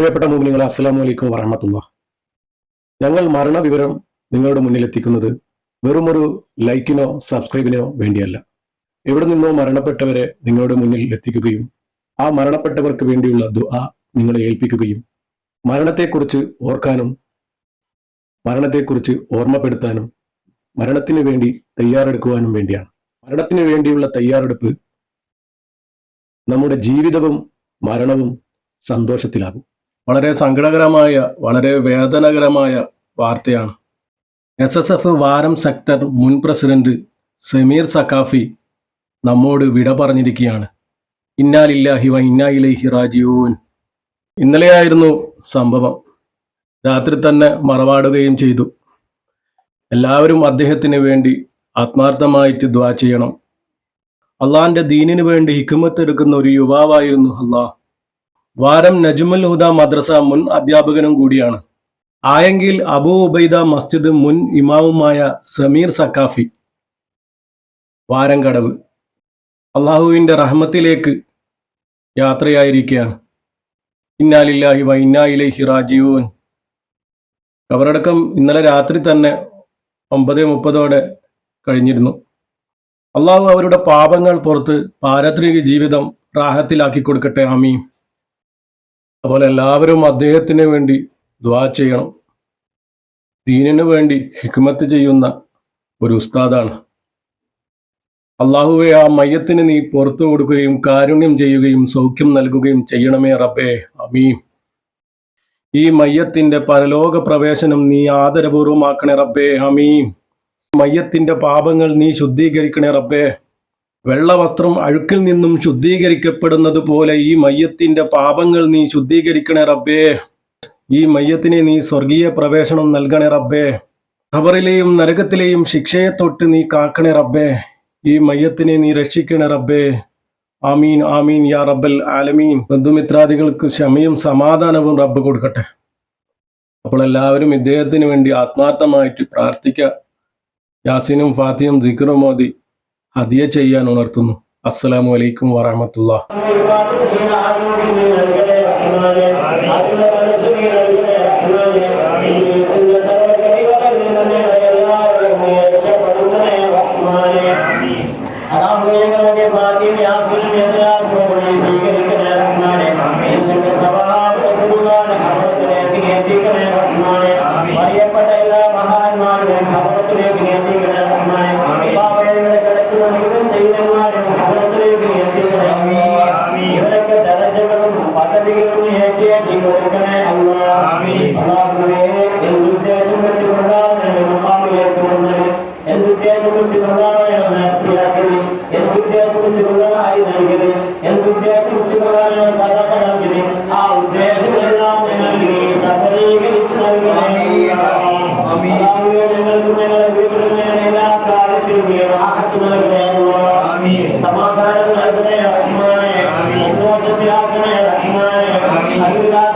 പ്രിയപ്പെട്ട മോമിനികളെ അസ്സാം വലൈക്കും വറഹമത്തുള്ള ഞങ്ങൾ മരണവിവരം നിങ്ങളുടെ മുന്നിൽ എത്തിക്കുന്നത് വെറുമൊരു ലൈക്കിനോ സബ്സ്ക്രൈബിനോ വേണ്ടിയല്ല. എവിടെ നിന്നോ മരണപ്പെട്ടവരെ നിങ്ങളുടെ മുന്നിൽ എത്തിക്കുകയും ആ മരണപ്പെട്ടവർക്ക് വേണ്ടിയുള്ള ദുആ നിങ്ങളെ ഏൽപ്പിക്കുകയും മരണത്തെക്കുറിച്ച് ഓർക്കാനും മരണത്തെക്കുറിച്ച് ഓർമ്മപ്പെടുത്താനും മരണത്തിന് വേണ്ടി തയ്യാറെടുക്കുവാനും വേണ്ടിയാണ്. മരണത്തിന് വേണ്ടിയുള്ള തയ്യാറെടുപ്പ് നമ്മുടെ ജീവിതവും മരണവും സന്തോഷത്തിലാകും. വളരെ സങ്കടകരമായ വളരെ വേദനകരമായ വാർത്തയാണ്. S S F Varam sector മുൻ പ്രസിഡന്റ് സമീർ സക്കാഫി നമ്മോട് വിട പറഞ്ഞിരിക്കുകയാണ്. ഇന്നാലില്ലാഹി വ ഇന്നായിലേഹി റാജിഊൻ. ഇന്നലെയായിരുന്നു സംഭവം. രാത്രി തന്നെ മറവാടുകയും ചെയ്തു. എല്ലാവരും അദ്ദേഹത്തിന് വേണ്ടി ആത്മാർത്ഥമായിട്ട് ദ്വാ ചെയ്യണം. അള്ളാഹിന്റെ ദീനിനു വേണ്ടി ഹിക്കുമത്തെടുക്കുന്ന ഒരു യുവാവായിരുന്നു അള്ളാഹ്. വാരം നജ്മുൽ ഹുദ മദ്രസ മുൻ അധ്യാപകനും കൂടിയാണ്. ആയെങ്കിൽ അബൂ ഉബൈദ മസ്ജിദ് മുൻ ഇമാവുമായ സമീർ സക്കാഫി വാരം കടവ് അള്ളാഹുവിന്റെ റഹ്മത്തിലേക്ക് യാത്രയായിരിക്കുകയാണ്. ഇന്നാലില്ലാഹി വ ഇന്നായിലൈഹി റാജിഊൻ. കബറടക്കം ഇന്നലെ രാത്രി തന്നെ ഒമ്പത് മുപ്പതോടെ കഴിഞ്ഞിരുന്നു. അള്ളാഹു അവരുടെ പാപങ്ങൾ പുറത്ത് പാരത്രിക ജീവിതം റാഹത്തിലാക്കി കൊടുക്കട്ടെ. ആമീൻ. അതുപോലെ എല്ലാവരും അദ്ദേഹത്തിന് വേണ്ടി ദ്വാ ചെയ്യണം. ദീനിനു വേണ്ടി ഹിക്മത്ത് ചെയ്യുന്ന ഒരു ഉസ്താദാണ്. അള്ളാഹുവെ ആ മയ്യത്തിന് നീ പുറത്തു കൊടുക്കുകയും കാരുണ്യം ചെയ്യുകയും സൗഖ്യം നൽകുകയും ചെയ്യണമേ റബ്ബേ. അമീം ഈ മയ്യത്തിന്റെ പരലോക പ്രവേശനം നീ ആദരപൂർവമാക്കണേ റബ്ബേ. അമീം മയ്യത്തിന്റെ പാപങ്ങൾ നീ ശുദ്ധീകരിക്കണേ റബ്ബേ. വെള്ള വസ്ത്രം അഴുക്കിൽ നിന്നും ശുദ്ധീകരിക്കപ്പെടുന്നത് പോലെ ഈ മയ്യത്തിന്റെ പാപങ്ങൾ നീ ശുദ്ധീകരിക്കണേ റബ്ബേ. ഈ മയ്യത്തിനെ നീ സ്വർഗീയ പ്രവേശനം നൽകണേ റബ്ബേ. ഖബറിലെയും നരകത്തിലെയും ശിക്ഷയെ തൊട്ട് നീ കാക്കണേ റബ്ബേ. ഈ മയ്യത്തിനെ നീ രക്ഷിക്കണേ റബ്ബേ. ആമീൻ ആമീൻ യാ റബ്ബൽ ആലമീൻ. ബന്ധുമിത്രാദികൾക്ക് ക്ഷമയും സമാധാനവും റബ്ബ് കൊടുക്കട്ടെ. അപ്പോൾ എല്ലാവരും ഇദ്ദേഹത്തിന് വേണ്ടി ആത്മാർത്ഥമായിട്ട് പ്രാർത്ഥിക്കുക യാസീനും ഫാത്തിയും ദിക്റും മോദി. ഹദിയ ചെയ്യാൻ ഉണർത്തുന്നു. അസ്സലാമു അലൈക്കും വറഹമത്തുള്ള. アウトだ。